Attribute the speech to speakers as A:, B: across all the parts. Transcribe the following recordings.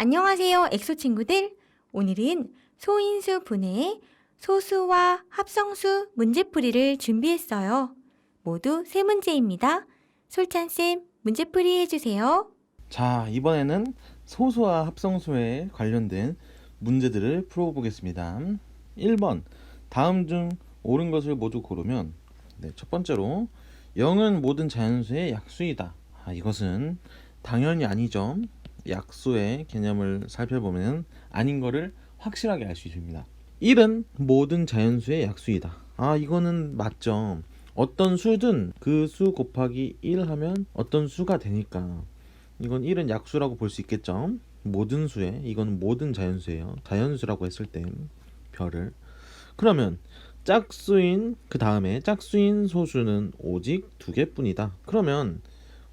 A: 안녕하세요, 엑소 친구들. 오늘은 소인수 분해의 소수와 합성수 문제풀이를 준비했어요. 모두 세 문제입니다. 솔찬쌤, 문제풀이 해주세요.
B: 자, 이번에는 소수와 합성수에 관련된 문제들을 풀어보겠습니다. 1번. 다음 중 옳은 것을 모두 고르면 네, 첫 번째로 0은 모든 자연수의 약수이다. 아, 이것은 당연히 아니죠. 약수의 개념을 살펴보면 아닌 거를 확실하게 알 수 있습니다. 1은 모든 자연수의 약수이다. 아, 이거는 맞죠. 어떤 수든 그 수 곱하기 1 하면 어떤 수가 되니까 이건 1은 약수라고 볼 수 있겠죠. 모든 수에 이거는 모든 자연수예요. 자연수라고 했을 때 별을 그러면 짝수인 그 다음에 짝수인 소수는 오직 두 개뿐이다. 그러면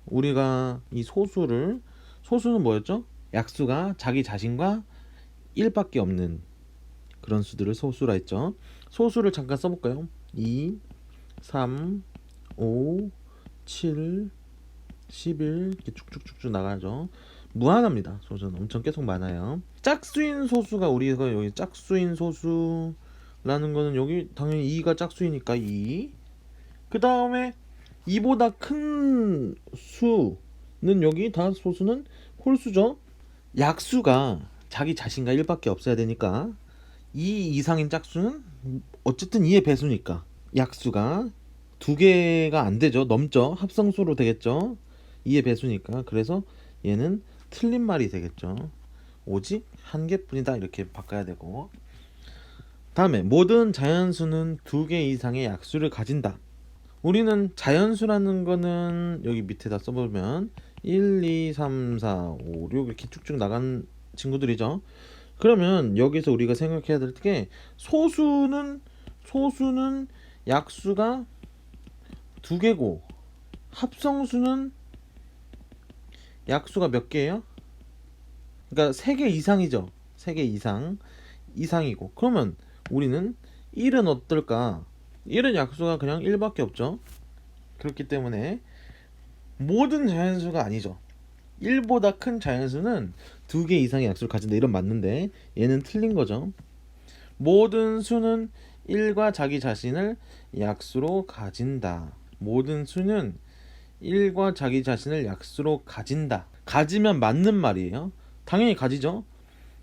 B: 우리가 이 소수를 소수는 뭐였죠? 약수가 자기 자신과 1밖에 없는 그런 수들을 소수라 했죠. 소수를 잠깐 써볼까요? 2, 3, 5, 7, 11 이렇게 쭉쭉쭉쭉 나가죠. 무한합니다. 소수는 엄청 계속 많아요. 짝수인 소수가 우리가 여기 짝수인 소수라는 거는 여기 당연히 2가 짝수이니까 2. 그 다음에 2보다 큰 수 는 여기 다 소수는 홀수죠. 약수가 자기 자신과 1밖에 없어야 되니까 2 이상인 짝수는 어쨌든 2의 배수니까 약수가 두 개가 안 되죠. 넘죠. 합성수로 되겠죠. 2의 배수니까 그래서 얘는 틀린 말이 되겠죠. 오직 한 개뿐이다 이렇게 바꿔야 되고 다음에 모든 자연수는 두 개 이상의 약수를 가진다. 우리는 자연수라는 거는 여기 밑에다 써보면 1, 2, 3, 4, 5, 6 이렇게 쭉쭉 나간 친구들이죠. 그러면 여기서 우리가 생각해야 될 게 소수는 소수는 약수가 두 개고 합성수는 약수가 몇 개예요? 그러니까 세 개 이상이죠. 세 개 이상 이상이고 그러면 우리는 1은 어떨까? 1은 약수가 그냥 1밖에 없죠. 그렇기 때문에 모든 자연수가 아니죠. 1보다 큰 자연수는 두 개 이상의 약수를 가진다 이런 맞는데 얘는 틀린 거죠. 모든 수는 1과 자기 자신을 약수로 가진다. 모든 수는 1과 자기 자신을 약수로 가진다. 가지면 맞는 말이에요. 당연히 가지죠.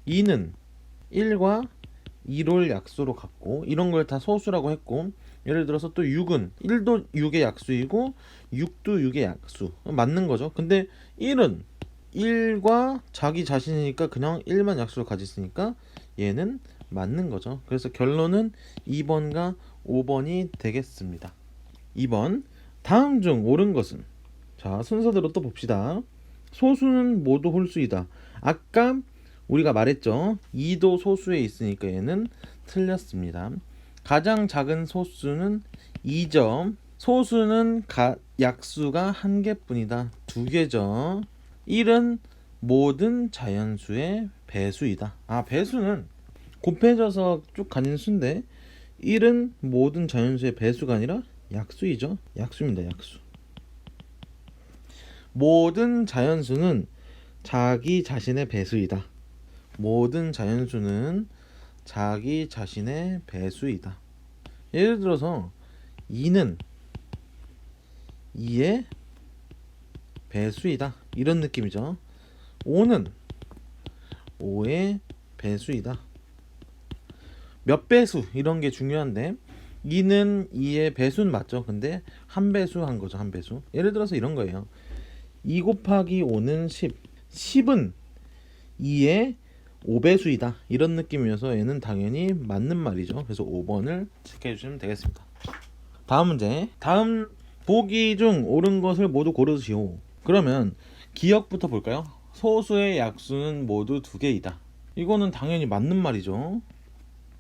B: 2는 1과 2를 약수로 갖고 이런 걸 다 소수라고 했고 예를 들어서 또 6은 1도 6의 약수이고 6도 6의 약수 맞는 거죠. 근데 1은 1과 자기 자신이니까 그냥 1만 약수를 가졌으니까 얘는 맞는 거죠. 그래서 결론은 2번과 5번이 되겠습니다. 2번 다음 중 옳은 것은 자 순서대로 또 봅시다. 소수는 모두 홀수이다. 아까 우리가 말했죠. 2도 소수에 있으니까 얘는 틀렸습니다. 가장 작은 소수는 2점. 소수는 가, 약수가 한 개뿐이다. 두 개죠. 1은 모든 자연수의 배수이다. 아, 배수는 곱해져서 쭉 가는 수인데 1은 모든 자연수의 배수가 아니라 약수이죠. 약수입니다. 약수. 모든 자연수는 자기 자신의 배수이다. 모든 자연수는 자기 자신의 배수이다. 예를 들어서 2는 2의 배수이다. 이런 느낌이죠. 5는 5의 배수이다. 몇 배수 이런 게 중요한데 2는 2의 배수는 맞죠. 근데 한 배수 한 거죠. 한 배수. 예를 들어서 이런 거예요. 2 곱하기 5는 10. 10은 2의 5배수이다. 이런 느낌이어서 얘는 당연히 맞는 말이죠. 그래서 5번을 체크해 주시면 되겠습니다. 다음 문제. 다음 보기 중 옳은 것을 모두 고르시오. 그러면 기억부터 볼까요? 소수의 약수는 모두 두 개이다. 이거는 당연히 맞는 말이죠.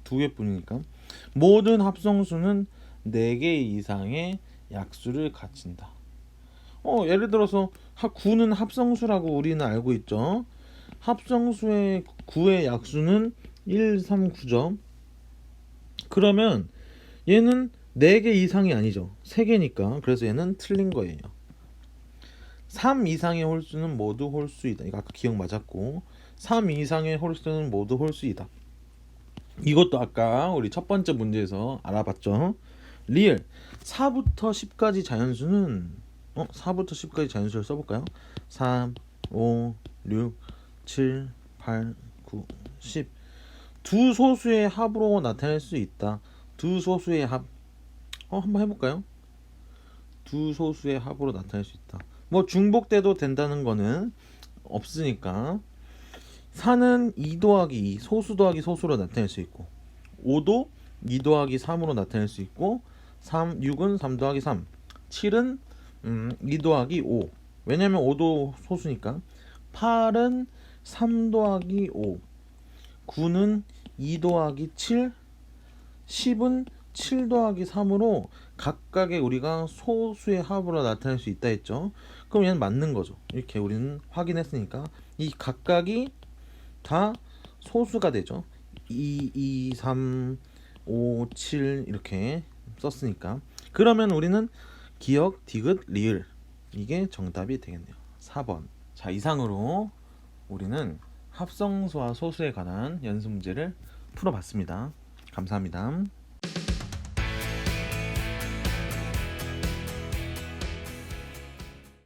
B: 두 개뿐이니까. 모든 합성수는 네 개 이상의 약수를 갖춘다. 어, 예를 들어서 9는 합성수라고 우리는 알고 있죠. 합성수의 9의 약수는 1, 3, 9점. 그러면 얘는 4개 이상이 아니죠. 3개니까. 그래서 얘는 틀린 거예요. 3 이상의 홀수는 모두 홀수이다. 이거 아까 기억 맞았고 3 이상의 홀수는 모두 홀수이다. 이것도 아까 우리 첫 번째 문제에서 알아봤죠. 리을 4부터 10까지 자연수는 어 4부터 10까지 자연수를 써볼까요? 3, 5, 6, 7, 8, 9, 10. 두 소수의 합으로 나타낼 수 있다. 두 소수의 합. 어 한번 해볼까요? 두 소수의 합으로 나타낼 수 있다. 뭐 중복돼도 된다는 거는 없으니까 4는 2 더하기 2, 소수 더하기 소수로 나타낼 수 있고 5도 2 더하기 3으로 나타낼 수 있고 3, 6은 3 더하기 3 7은 음, 2 더하기 5 왜냐면 5도 소수니까 8은 3 더하기 5 9는 2 더하기 7 10은 7 더하기 3으로 각각의 우리가 소수의 합으로 나타낼 수 있다 했죠. 그럼 얘는 맞는 거죠. 이렇게 우리는 확인했으니까 이 각각이 다 소수가 되죠. 2, 2, 3, 5, 7 이렇게 썼으니까. 그러면 우리는 기억, 디귿, 리을. 이게 정답이 되겠네요. 4번. 자 이상으로 우리는 합성수와 소수에 관한 연습 문제를 풀어봤습니다. 감사합니다